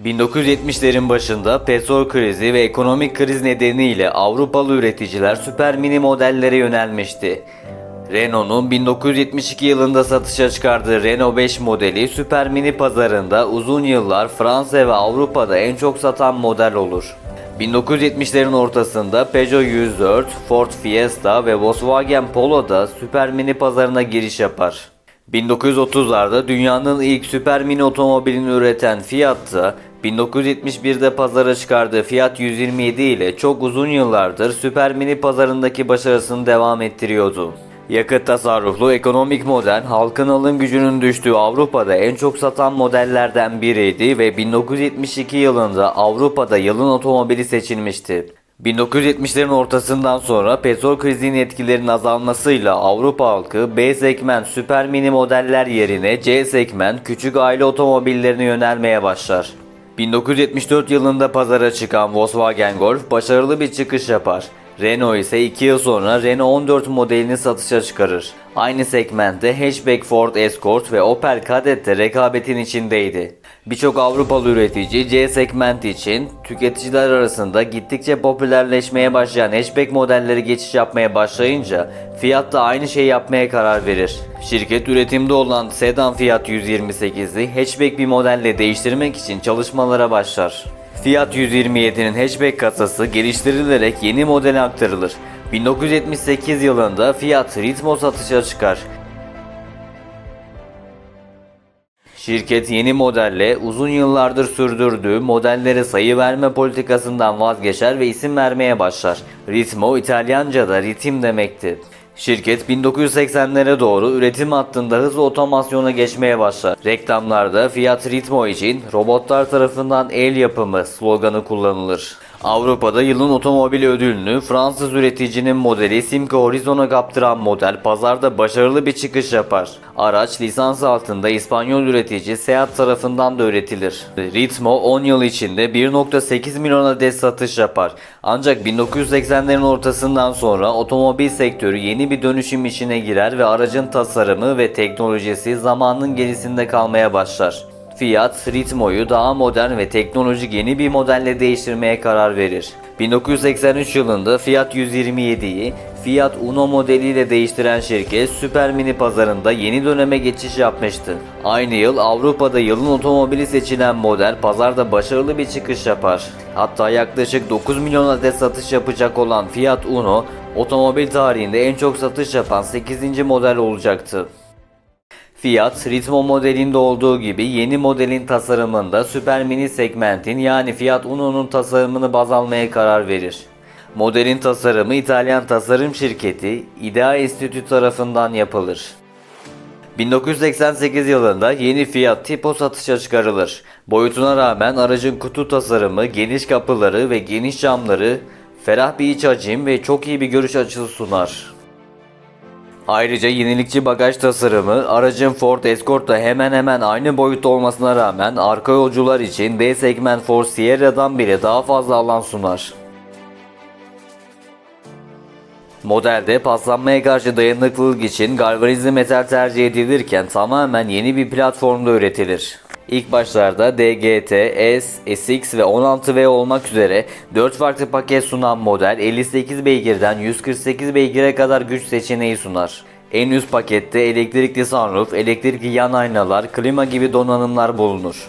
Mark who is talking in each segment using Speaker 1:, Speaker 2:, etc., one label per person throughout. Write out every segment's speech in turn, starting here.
Speaker 1: 1970'lerin başında petrol krizi ve ekonomik kriz nedeniyle Avrupalı üreticiler süper mini modellere yönelmişti. Renault'un 1972 yılında satışa çıkardığı Renault 5 modeli süper mini pazarında uzun yıllar Fransa ve Avrupa'da en çok satan model olur. 1970'lerin ortasında Peugeot 104, Ford Fiesta ve Volkswagen Polo da süper mini pazarına giriş yapar. 1930'larda dünyanın ilk süper mini otomobilini üreten Fiat da 1971'de pazara çıkardığı Fiat 127 ile çok uzun yıllardır süper mini pazarındaki başarısını devam ettiriyordu. Yakıt tasarruflu ekonomik model halkın alım gücünün düştüğü Avrupa'da en çok satan modellerden biriydi ve 1972 yılında Avrupa'da yılın otomobili seçilmişti. 1970'lerin ortasından sonra petrol krizinin etkilerinin azalmasıyla Avrupa halkı B segment süper mini modeller yerine C segment küçük aile otomobillerine yönelmeye başlar. 1974 yılında pazara çıkan Volkswagen Golf başarılı bir çıkış yapar. Renault ise 2 yıl sonra Renault 14 modelini satışa çıkarır. Aynı segmentte hatchback Ford Escort ve Opel Kadett de rekabetin içindeydi. Birçok Avrupalı üretici C segment için tüketiciler arasında gittikçe popülerleşmeye başlayan hatchback modelleri geçiş yapmaya başlayınca Fiat da aynı şeyi yapmaya karar verir. Şirket üretimde olan sedan Fiat 128'i hatchback bir modelle değiştirmek için çalışmalara başlar. Fiat 127'nin hatchback kasası geliştirilerek yeni modele aktarılır. 1978 yılında Fiat Ritmo satışa çıkar. Şirket yeni modelle uzun yıllardır sürdürdüğü modellere sayı verme politikasından vazgeçer ve isim vermeye başlar. Ritmo İtalyanca'da ritim demekti. Şirket 1980'lere doğru üretim hattında hızlı otomasyona geçmeye başlar. Reklamlarda Fiat Ritmo için robotlar tarafından el yapımı sloganı kullanılır. Avrupa'da yılın otomobili ödülünü Fransız üreticinin modeli Simco Horizon'a kaptıran model pazarda başarılı bir çıkış yapar. Araç lisans altında İspanyol üretici Seat tarafından da üretilir. Ritmo 10 yıl içinde 1.8 milyon adet satış yapar. Ancak 1980'lerin ortasından sonra otomobil sektörü yeni bir dönüşüm içine girer ve aracın tasarımı ve teknolojisi zamanın gerisinde kalmaya başlar. Fiat, Ritmo'yu daha modern ve teknolojik yeni bir modelle değiştirmeye karar verir. 1983 yılında Fiat 127'yi Fiat Uno modeliyle değiştiren şirket Süper Mini pazarında yeni döneme geçiş yapmıştı. Aynı yıl Avrupa'da yılın otomobili seçilen model pazarda başarılı bir çıkış yapar. Hatta yaklaşık 9 milyon adet satış yapacak olan Fiat Uno, otomobil tarihinde en çok satış yapan 8. model olacaktı. Fiat, Ritmo modelinde olduğu gibi yeni modelin tasarımında Super Mini segmentin yani Fiat Uno'nun tasarımını baz almaya karar verir. Modelin tasarımı İtalyan tasarım şirketi Idea Enstitü tarafından yapılır. 1988 yılında yeni Fiat Tipo satışa çıkarılır. Boyutuna rağmen aracın kutu tasarımı, geniş kapıları ve geniş camları ferah bir iç hacim ve çok iyi bir görüş açısı sunar. Ayrıca yenilikçi bagaj tasarımı aracın Ford Escort'la hemen hemen aynı boyutta olmasına rağmen arka yolcular için D segment Ford Sierra'dan bile daha fazla alan sunar. Modelde paslanmaya karşı dayanıklılık için galvanizli metal tercih edilirken tamamen yeni bir platformda üretilir. İlk başlarda DGT, S, SX ve 16V olmak üzere 4 farklı paket sunan model 58 beygirden 148 beygire kadar güç seçeneği sunar. En üst pakette elektrikli sunroof, elektrikli yan aynalar, klima gibi donanımlar bulunur.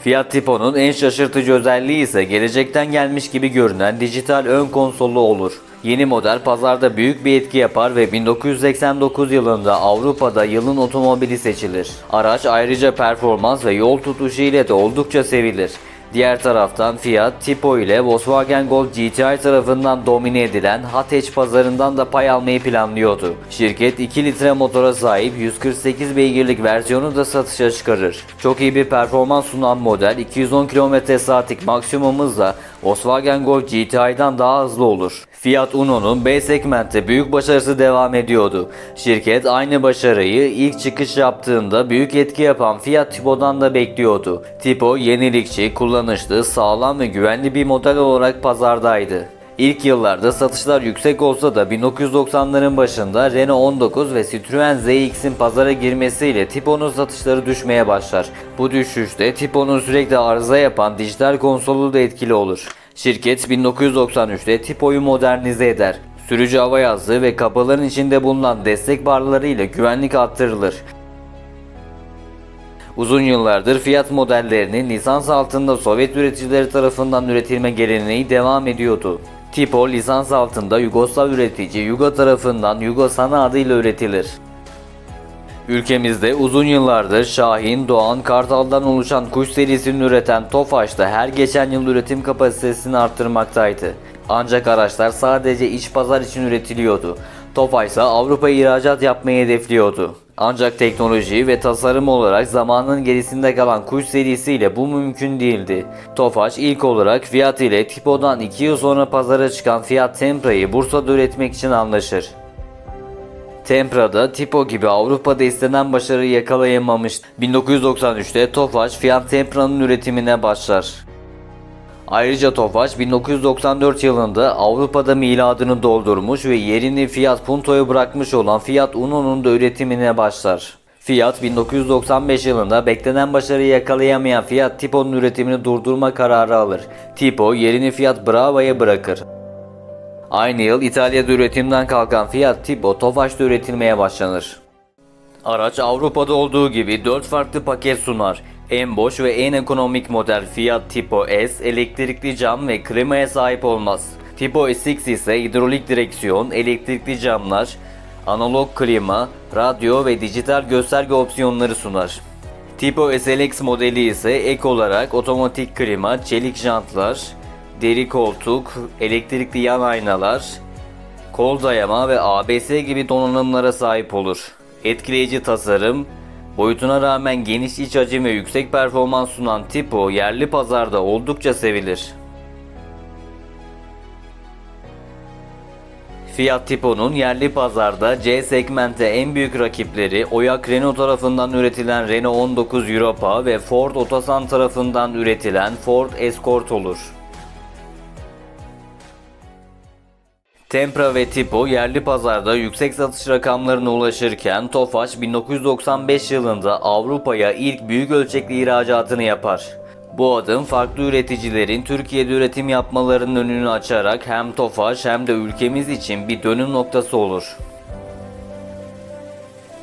Speaker 1: Fiat Tipo'nun en şaşırtıcı özelliği ise gelecekten gelmiş gibi görünen dijital ön konsolu olur. Yeni model pazarda büyük bir etki yapar ve 1989 yılında Avrupa'da yılın otomobili seçilir. Araç ayrıca performans ve yol tutuşu ile de oldukça sevilir. Diğer taraftan Fiat, Tipo ile Volkswagen Golf GTI tarafından domine edilen hatch pazarından da pay almayı planlıyordu. Şirket 2 litre motora sahip 148 beygirlik versiyonu da satışa çıkarır. Çok iyi bir performans sunan model 210 km saatlik maksimum hızla Volkswagen Golf GTI'dan daha hızlı olur. Fiat Uno'nun B segmentte büyük başarısı devam ediyordu. Şirket aynı başarıyı ilk çıkış yaptığında büyük etki yapan Fiat Tipo'dan da bekliyordu. Tipo yenilikçi, kullanışlı, sağlam ve güvenli bir model olarak pazardaydı. İlk yıllarda satışlar yüksek olsa da 1990'ların başında Renault 19 ve Citroen ZX'in pazara girmesiyle Tipo'nun satışları düşmeye başlar. Bu düşüşte Tipo'nun sürekli arıza yapan dijital konsolu da etkili olur. Şirket 1993'te Tipo'yu modernize eder. Sürücü hava yazdığı ve kapıların içinde bulunan destek barları ile güvenlik arttırılır. Uzun yıllardır Fiat modellerinin lisans altında Sovyet üreticileri tarafından üretilme geleneği devam ediyordu. Tipo lisans altında Yugoslav üretici Yugo tarafından Yugosana adıyla üretilir. Ülkemizde uzun yıllardır Şahin, Doğan, Kartal'dan oluşan kuş serisini üreten Tofaş da her geçen yıl üretim kapasitesini arttırmaktaydı. Ancak araçlar sadece iç pazar için üretiliyordu. Tofaş ise Avrupa'ya ihracat yapmayı hedefliyordu. Ancak teknoloji ve tasarım olarak zamanın gerisinde kalan kuş serisiyle bu mümkün değildi. Tofaş ilk olarak Fiat ile Tipo'dan 2 yıl sonra pazara çıkan Fiat Tempra'yı Bursa'da üretmek için anlaşır. Tempra'da Tipo gibi Avrupa'da istenen başarıyı yakalayamamış. 1993'te Tofaş Fiat Tempra'nın üretimine başlar. Ayrıca Tofaş 1994 yılında Avrupa'da miladını doldurmuş ve yerini Fiat Punto'ya bırakmış olan Fiat Uno'nun da üretimine başlar. Fiat 1995 yılında beklenen başarıyı yakalayamayan Fiat Tipo'nun üretimini durdurma kararı alır. Tipo yerini Fiat Bravo'ya bırakır. Aynı yıl İtalya'da üretimden kalkan Fiat Tipo Tofaş'ta üretilmeye başlanır. Araç Avrupa'da olduğu gibi 4 farklı paket sunar. En boş ve en ekonomik model Fiat Tipo S elektrikli cam ve klimaya sahip olmaz. Tipo SX ise hidrolik direksiyon, elektrikli camlar, analog klima, radyo ve dijital gösterge opsiyonları sunar. Tipo SLX modeli ise ek olarak otomatik klima, çelik jantlar, deri koltuk, elektrikli yan aynalar, kol dayama ve ABS gibi donanımlara sahip olur. Etkileyici tasarım, boyutuna rağmen geniş iç hacim ve yüksek performans sunan Tipo yerli pazarda oldukça sevilir. Fiat Tipo'nun yerli pazarda C segmente en büyük rakipleri Oyak Renault tarafından üretilen Renault 19 Europa ve Ford Otosan tarafından üretilen Ford Escort olur. Tempra ve Tipo yerli pazarda yüksek satış rakamlarına ulaşırken Tofaş 1995 yılında Avrupa'ya ilk büyük ölçekli ihracatını yapar. Bu adım farklı üreticilerin Türkiye'de üretim yapmalarının önünü açarak hem Tofaş hem de ülkemiz için bir dönüm noktası olur.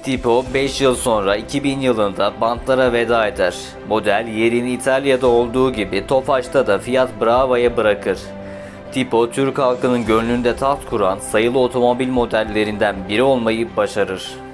Speaker 1: Tipo 5 yıl sonra 2000 yılında bantlara veda eder. Model yerini İtalya'da olduğu gibi Tofaş'ta da Fiat Bravo'ya bırakır. Tipo Türk halkının gönlünde taht kuran sayılı otomobil modellerinden biri olmayı başarır.